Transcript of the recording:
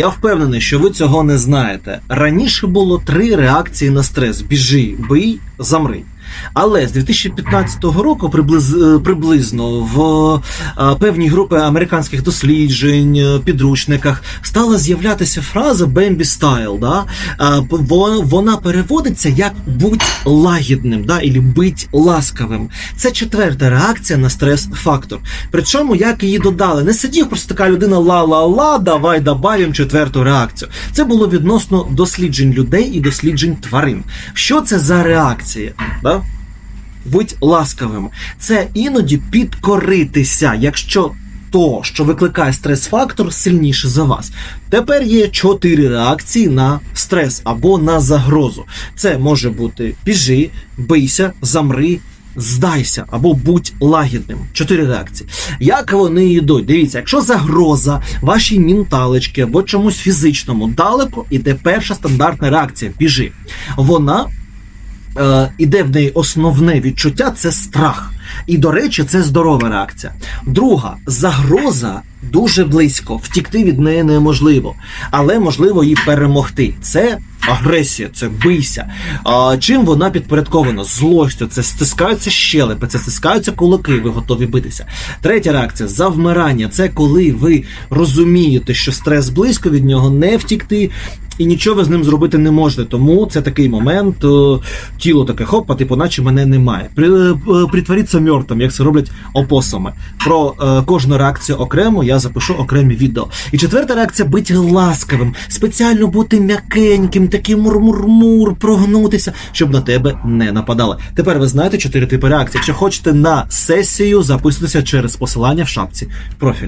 Я впевнений, що ви цього не знаєте. Раніше було три реакції на стрес: біжи, бий, замри. Але з 2015 року приблиз, е, приблизно в е, певній групі американських досліджень, е, підручниках стала з'являтися фраза «Бембі стайл». Да? Вона переводиться як будь лагідним, да? і бить ласкавим. Це четверта реакція на стрес-фактор. Причому як її додали, не сидів просто така людина ла-ла-ла, давай добавим четверту реакцію. Це було відносно досліджень людей і досліджень тварин. Що це за реакція? Да? Будь ласкавим. Це іноді підкоритися, якщо то, що викликає стрес-фактор, сильніше за вас. Тепер є чотири реакції на стрес або на загрозу. Це може бути біжи, бийся, замри. Здайся або будь лагідним. Чотири реакції. Як вони йдуть? Дивіться, якщо загроза вашій менталочці або чомусь фізичному далеко, іде перша стандартна реакція біжи. Вона е, іде в неї основне відчуття це страх. І, до речі, це здорова реакція. Друга загроза дуже близько, втікти від неї неможливо, але можливо її перемогти. Це агресія, це бийся. А, чим вона підпорядкована? Злостю, це стискаються щелепи, це стискаються кулаки, ви готові битися. Третя реакція завмирання. Це коли ви розумієте, що стрес близько від нього, не втікти. І нічого ви з ним зробити не можете. Тому це такий момент, е, тіло таке хоп, а типу, наче мене немає. При, е, притворіться мертвим, як це роблять опосами. Про е, кожну реакцію окремо я запишу окремі відео. І четверта реакція бути ласкавим, спеціально бути м'якеньким, таким мур-мур-мур, прогнутися, щоб на тебе не нападали. Тепер ви знаєте чотири типи реакцій. Якщо хочете на сесію, записуйтеся через посилання в шапці профілю.